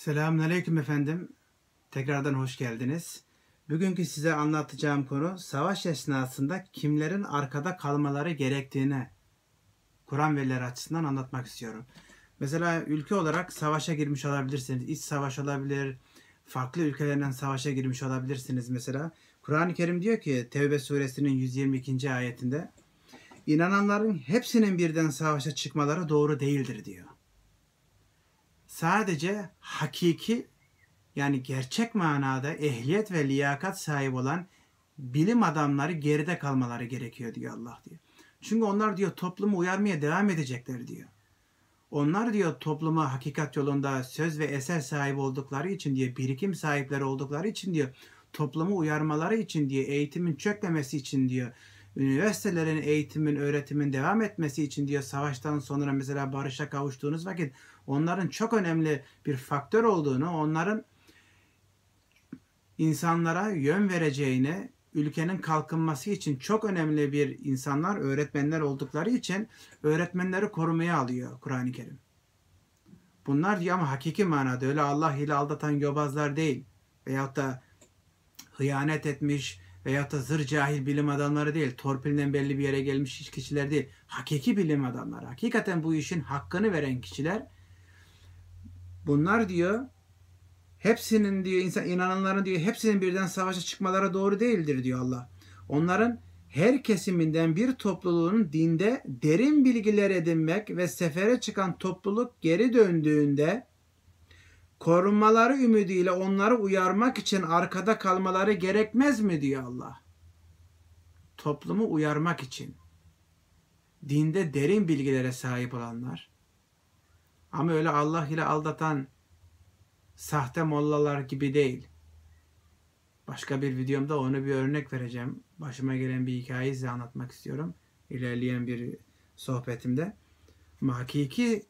Selamünaleyküm efendim. Tekrardan hoş geldiniz. Bugünkü size anlatacağım konu savaş esnasında kimlerin arkada kalmaları gerektiğine Kur'an verileri açısından anlatmak istiyorum. Mesela ülke olarak savaşa girmiş olabilirsiniz. İç savaş olabilir. Farklı ülkelerden savaşa girmiş olabilirsiniz mesela. Kur'an-ı Kerim diyor ki Tevbe suresinin 122. ayetinde inananların hepsinin birden savaşa çıkmaları doğru değildir diyor sadece hakiki yani gerçek manada ehliyet ve liyakat sahibi olan bilim adamları geride kalmaları gerekiyor diyor Allah diyor. Çünkü onlar diyor toplumu uyarmaya devam edecekler diyor. Onlar diyor topluma hakikat yolunda söz ve eser sahibi oldukları için diyor, birikim sahipleri oldukları için diyor, toplumu uyarmaları için diyor, eğitimin çökmemesi için diyor, üniversitelerin eğitimin, öğretimin devam etmesi için diyor savaştan sonra mesela barışa kavuştuğunuz vakit onların çok önemli bir faktör olduğunu, onların insanlara yön vereceğini, ülkenin kalkınması için çok önemli bir insanlar, öğretmenler oldukları için öğretmenleri korumaya alıyor Kur'an-ı Kerim. Bunlar diyor ama hakiki manada öyle Allah ile aldatan yobazlar değil. Veyahut da hıyanet etmiş, veyahut da zır cahil bilim adamları değil, torpilden belli bir yere gelmiş kişiler değil. Hakiki bilim adamları, hakikaten bu işin hakkını veren kişiler. Bunlar diyor, hepsinin diyor, insan inananların diyor, hepsinin birden savaşa çıkmaları doğru değildir diyor Allah. Onların her kesiminden bir topluluğun dinde derin bilgiler edinmek ve sefere çıkan topluluk geri döndüğünde korunmaları ümidiyle onları uyarmak için arkada kalmaları gerekmez mi diyor Allah. Toplumu uyarmak için. Dinde derin bilgilere sahip olanlar. Ama öyle Allah ile aldatan sahte mollalar gibi değil. Başka bir videomda onu bir örnek vereceğim. Başıma gelen bir hikayeyi size anlatmak istiyorum. İlerleyen bir sohbetimde. Ama hakiki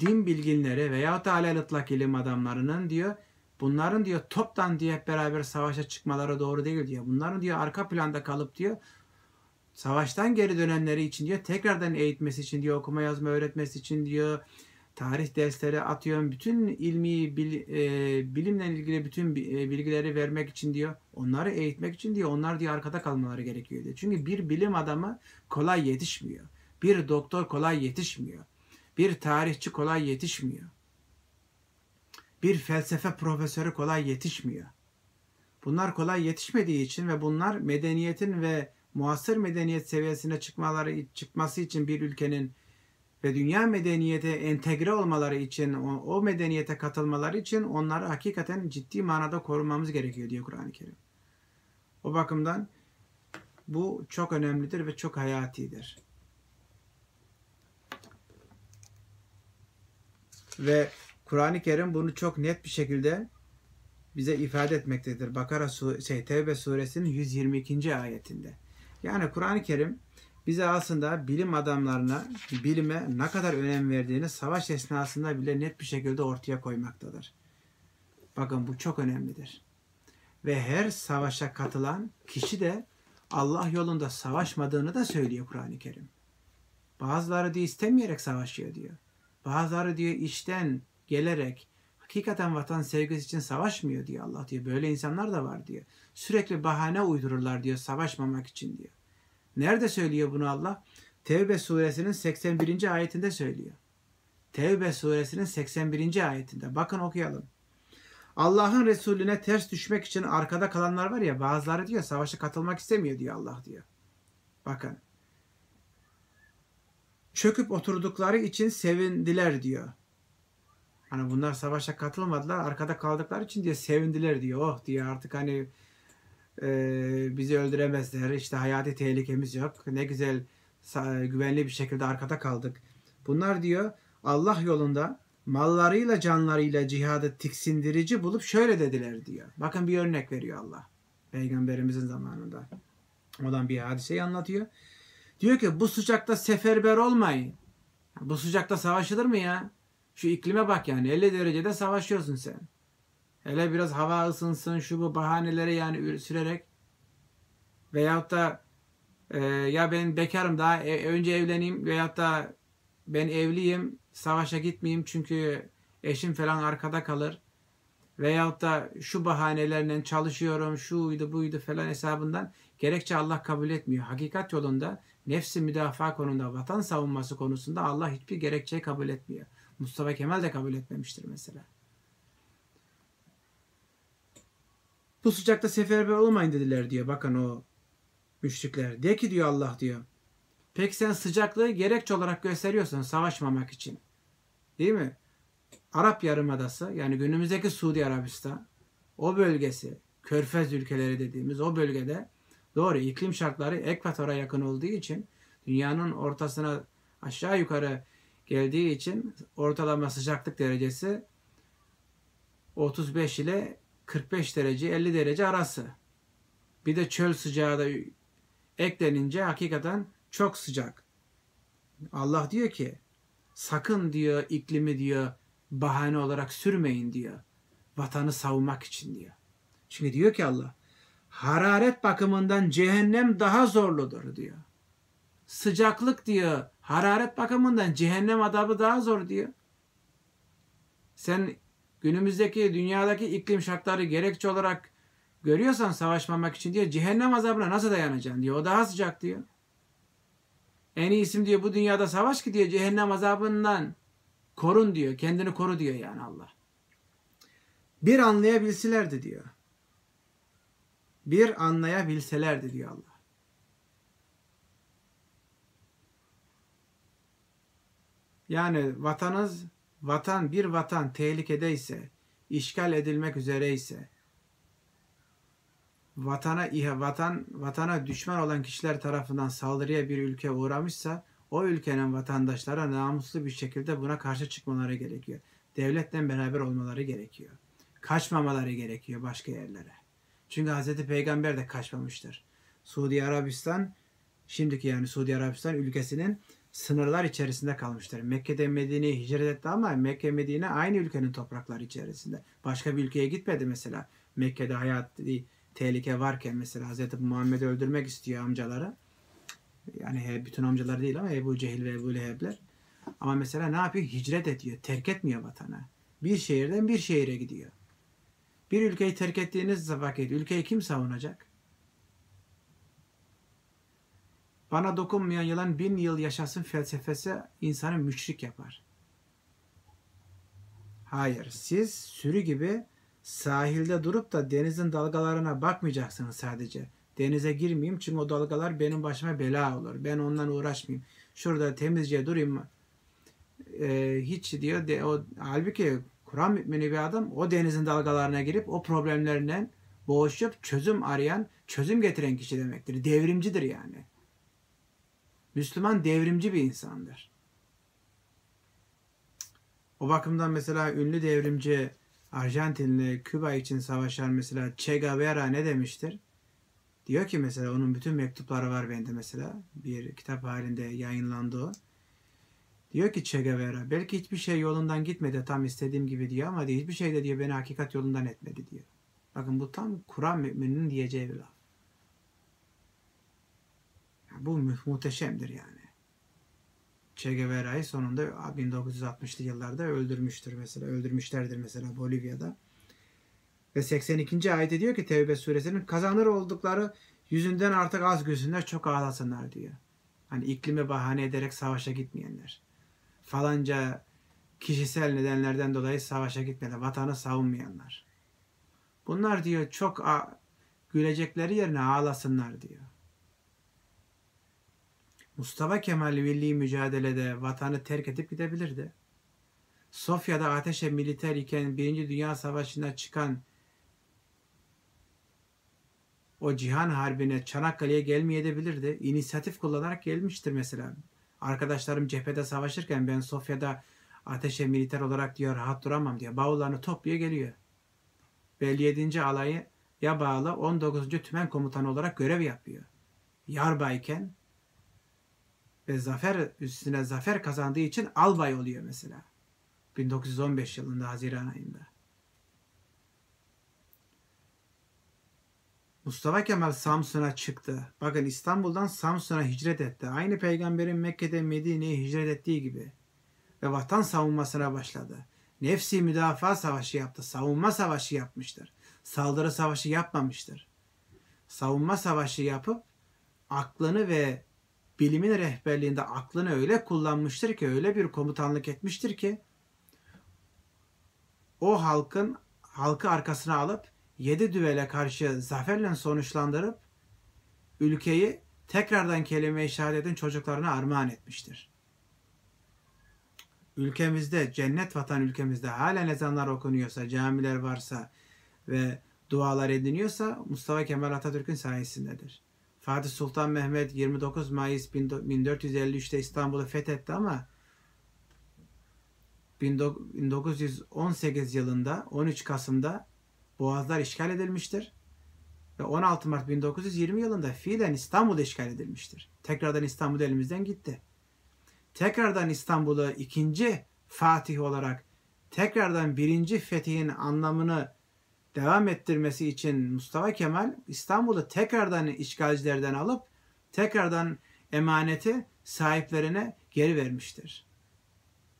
din bilginleri veya da alel ilim adamlarının diyor bunların diyor toptan diye hep beraber savaşa çıkmaları doğru değil diyor. Bunların diyor arka planda kalıp diyor savaştan geri dönenleri için diyor tekrardan eğitmesi için diyor okuma yazma öğretmesi için diyor tarih dersleri atıyorum bütün ilmi bil, e, bilimle ilgili bütün e, bilgileri vermek için diyor onları eğitmek için diyor onlar diyor arkada kalmaları gerekiyor diyor. Çünkü bir bilim adamı kolay yetişmiyor. Bir doktor kolay yetişmiyor. Bir tarihçi kolay yetişmiyor. Bir felsefe profesörü kolay yetişmiyor. Bunlar kolay yetişmediği için ve bunlar medeniyetin ve muasır medeniyet seviyesine çıkmaları çıkması için bir ülkenin ve dünya medeniyete entegre olmaları için, o, o medeniyete katılmaları için onları hakikaten ciddi manada korumamız gerekiyor diyor Kur'an-ı Kerim. O bakımdan bu çok önemlidir ve çok hayatidir. Ve Kur'an-ı Kerim bunu çok net bir şekilde bize ifade etmektedir. Bakara şey Tevbe suresinin 122. ayetinde. Yani Kur'an-ı Kerim bize aslında bilim adamlarına, bilime ne kadar önem verdiğini savaş esnasında bile net bir şekilde ortaya koymaktadır. Bakın bu çok önemlidir. Ve her savaşa katılan kişi de Allah yolunda savaşmadığını da söylüyor Kur'an-ı Kerim. Bazıları diye istemeyerek savaşıyor diyor. Bazıları diyor işten gelerek hakikaten vatan sevgisi için savaşmıyor diyor Allah diyor. Böyle insanlar da var diyor. Sürekli bahane uydururlar diyor savaşmamak için diyor. Nerede söylüyor bunu Allah? Tevbe suresinin 81. ayetinde söylüyor. Tevbe suresinin 81. ayetinde. Bakın okuyalım. Allah'ın Resulüne ters düşmek için arkada kalanlar var ya bazıları diyor savaşa katılmak istemiyor diyor Allah diyor. Bakın çöküp oturdukları için sevindiler diyor. Hani bunlar savaşa katılmadılar. Arkada kaldıkları için diye sevindiler diyor. Oh diyor artık hani bizi öldüremezler. İşte hayati tehlikemiz yok. Ne güzel güvenli bir şekilde arkada kaldık. Bunlar diyor Allah yolunda mallarıyla canlarıyla cihadı tiksindirici bulup şöyle dediler diyor. Bakın bir örnek veriyor Allah. Peygamberimizin zamanında olan bir hadiseyi anlatıyor. Diyor ki bu sıcakta seferber olmayın. Bu sıcakta savaşılır mı ya? Şu iklime bak yani 50 derecede savaşıyorsun sen. Hele biraz hava ısınsın şu bu bahaneleri yani sürerek veyahut da e, ya ben bekarım daha e, önce evleneyim veyahut da ben evliyim savaşa gitmeyeyim çünkü eşim falan arkada kalır. Veyahut da şu bahanelerle çalışıyorum, şuydu buydu falan hesabından gerekçe Allah kabul etmiyor. Hakikat yolunda, nefsi müdafaa konusunda, vatan savunması konusunda Allah hiçbir gerekçeyi kabul etmiyor. Mustafa Kemal de kabul etmemiştir mesela. Bu sıcakta seferber olmayın dediler diyor. Bakın o müşrikler. De ki diyor Allah diyor. Peki sen sıcaklığı gerekçe olarak gösteriyorsun savaşmamak için. Değil mi? Arap Yarımadası yani günümüzdeki Suudi Arabistan o bölgesi Körfez ülkeleri dediğimiz o bölgede doğru iklim şartları ekvatora yakın olduğu için dünyanın ortasına aşağı yukarı geldiği için ortalama sıcaklık derecesi 35 ile 45 derece 50 derece arası. Bir de çöl sıcağı da eklenince hakikaten çok sıcak. Allah diyor ki sakın diyor iklimi diyor bahane olarak sürmeyin diyor. Vatanı savunmak için diyor. Çünkü diyor ki Allah hararet bakımından cehennem daha zorludur diyor. Sıcaklık diyor hararet bakımından cehennem adabı daha zor diyor. Sen günümüzdeki dünyadaki iklim şartları gerekçe olarak görüyorsan savaşmamak için diyor cehennem azabına nasıl dayanacaksın diyor. O daha sıcak diyor. En iyisi diyor bu dünyada savaş ki diyor cehennem azabından korun diyor. Kendini koru diyor yani Allah. Bir anlayabilselerdi diyor. Bir anlayabilselerdi diyor Allah. Yani vatanız vatan bir vatan tehlikedeyse, işgal edilmek üzereyse, vatana vatan vatana düşman olan kişiler tarafından saldırıya bir ülke uğramışsa o ülkenin vatandaşlara namuslu bir şekilde buna karşı çıkmaları gerekiyor. Devletle beraber olmaları gerekiyor. Kaçmamaları gerekiyor başka yerlere. Çünkü Hz. Peygamber de kaçmamıştır. Suudi Arabistan, şimdiki yani Suudi Arabistan ülkesinin sınırlar içerisinde kalmıştır. Mekke'de Medine'ye hicret etti ama Mekke Medine aynı ülkenin toprakları içerisinde. Başka bir ülkeye gitmedi mesela. Mekke'de hayat tehlike varken mesela Hz. Muhammed'i öldürmek istiyor amcaları. Yani bütün amcalar değil ama Ebu Cehil ve Ebu Leheb'ler. Ama mesela ne yapıyor? Hicret ediyor. Terk etmiyor vatanı. Bir şehirden bir şehire gidiyor. Bir ülkeyi terk ettiğiniz vakit ülkeyi kim savunacak? Bana dokunmayan yılan bin yıl yaşasın felsefesi insanı müşrik yapar. Hayır, siz sürü gibi sahilde durup da denizin dalgalarına bakmayacaksınız sadece. Denize girmeyeyim çünkü o dalgalar benim başıma bela olur. Ben ondan uğraşmayayım. Şurada temizce durayım. Ee, hiç diyor. De, o, halbuki Kur'an mümini bir adam o denizin dalgalarına girip o problemlerinden boğuşup çözüm arayan, çözüm getiren kişi demektir. Devrimcidir yani. Müslüman devrimci bir insandır. O bakımdan mesela ünlü devrimci Arjantinli Küba için savaşan mesela Che Guevara ne demiştir? Diyor ki mesela onun bütün mektupları var bende mesela. Bir kitap halinde yayınlandı o. Diyor ki Che Guevara belki hiçbir şey yolundan gitmedi tam istediğim gibi diyor ama hiçbir şey de diyor beni hakikat yolundan etmedi diyor. Bakın bu tam Kur'an mümininin diyeceği bir laf. Bu muhteşemdir yani. Che Guevara'yı sonunda 1960'lı yıllarda öldürmüştür mesela. Öldürmüşlerdir mesela Bolivya'da. Ve 82. ayette diyor ki Tevbe suresinin kazanır oldukları yüzünden artık az gözünler çok ağlasınlar diyor. Hani iklime bahane ederek savaşa gitmeyenler. Falanca kişisel nedenlerden dolayı savaşa gitmeyenler. Vatanı savunmayanlar. Bunlar diyor çok gülecekleri yerine ağlasınlar diyor. Mustafa Kemal milli mücadelede vatanı terk edip gidebilirdi. Sofya'da ateşe militer iken Birinci Dünya Savaşı'nda çıkan o cihan harbine Çanakkale'ye gelmeyebilirdi. İnisiyatif kullanarak gelmiştir mesela. Arkadaşlarım cephede savaşırken ben Sofya'da ateşe militer olarak diyor rahat duramam diyor. Bavullarını topluyor geliyor. Belli 7. alayı ya bağlı 19. Tümen Komutanı olarak görev yapıyor. Yarbayken ve zafer üstüne zafer kazandığı için albay oluyor mesela. 1915 yılında Haziran ayında. Mustafa Kemal Samsun'a çıktı. Bakın İstanbul'dan Samsun'a hicret etti. Aynı peygamberin Mekke'de Medine'ye hicret ettiği gibi. Ve vatan savunmasına başladı. Nefsi müdafaa savaşı yaptı. Savunma savaşı yapmıştır. Saldırı savaşı yapmamıştır. Savunma savaşı yapıp aklını ve bilimin rehberliğinde aklını öyle kullanmıştır ki, öyle bir komutanlık etmiştir ki o halkın halkı arkasına alıp yedi düvele karşı zaferle sonuçlandırıp ülkeyi tekrardan kelime-i şehadetin çocuklarına armağan etmiştir. Ülkemizde, cennet vatan ülkemizde hala ezanlar okunuyorsa, camiler varsa ve dualar ediniyorsa Mustafa Kemal Atatürk'ün sayesindedir. Fatih Sultan Mehmet 29 Mayıs 1453'te İstanbul'u fethetti ama 1918 yılında 13 Kasım'da Boğazlar işgal edilmiştir. Ve 16 Mart 1920 yılında fiilen İstanbul işgal edilmiştir. Tekrardan İstanbul elimizden gitti. Tekrardan İstanbul'u ikinci Fatih olarak tekrardan birinci fethihin anlamını devam ettirmesi için Mustafa Kemal İstanbul'u tekrardan işgalcilerden alıp tekrardan emaneti sahiplerine geri vermiştir.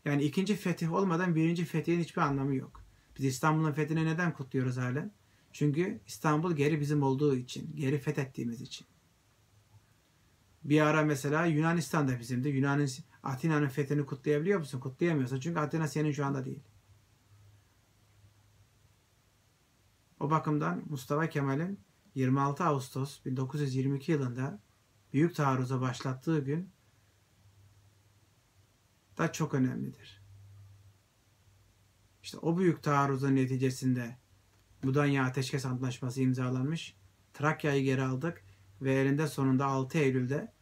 Yani ikinci fetih olmadan birinci fetihin hiçbir anlamı yok. Biz İstanbul'un fethini neden kutluyoruz halen? Çünkü İstanbul geri bizim olduğu için, geri fethettiğimiz için. Bir ara mesela Yunanistan da bizimdi. Yunan'ın Atina'nın fethini kutlayabiliyor musun? Kutlayamıyorsun. Çünkü Atina senin şu anda değil. O bakımdan Mustafa Kemal'in 26 Ağustos 1922 yılında büyük taarruza başlattığı gün da çok önemlidir. İşte o büyük taarruzun neticesinde Mudanya Ateşkes Antlaşması imzalanmış. Trakya'yı geri aldık ve elinde sonunda 6 Eylül'de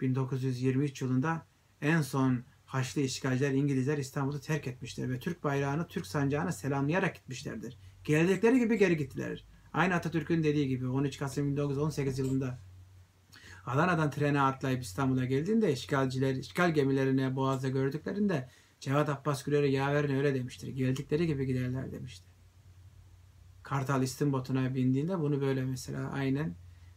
1923 yılında en son Haçlı işgalciler İngilizler İstanbul'u terk etmişler ve Türk bayrağını, Türk sancağını selamlayarak gitmişlerdir. Geldikleri gibi geri gittiler. Aynı Atatürk'ün dediği gibi 13 Kasım 1918 yılında Adana'dan trene atlayıp İstanbul'a geldiğinde işgalciler, işgal gemilerini Boğaz'da gördüklerinde Cevat Abbas Güler'e yaverin öyle demiştir. Geldikleri gibi giderler demişti. Kartal İstimbot'una bindiğinde bunu böyle mesela aynen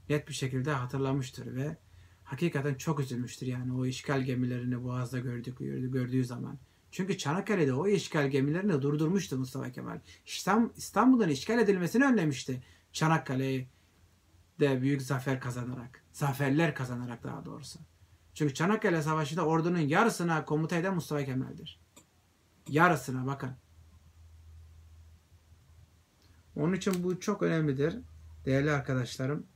net bir şekilde hatırlamıştır ve hakikaten çok üzülmüştür yani o işgal gemilerini Boğaz'da gördük, gördüğü zaman. Çünkü Çanakkale'de o işgal gemilerini durdurmuştu Mustafa Kemal. İstanbul'un işgal edilmesini önlemişti. Çanakkale'yi de büyük zafer kazanarak. Zaferler kazanarak daha doğrusu. Çünkü Çanakkale Savaşı'nda ordunun yarısına komuta eden Mustafa Kemal'dir. Yarısına bakın. Onun için bu çok önemlidir. Değerli arkadaşlarım.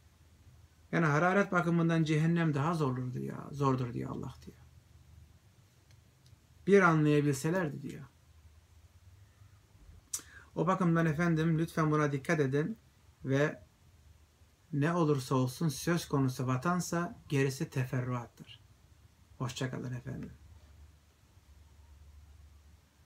Yani hararet bakımından cehennem daha zordur diyor. Zordur diyor Allah diyor. Bir anlayabilselerdi diyor. O bakımdan efendim lütfen buna dikkat edin ve ne olursa olsun söz konusu vatansa gerisi teferruattır. Hoşçakalın efendim.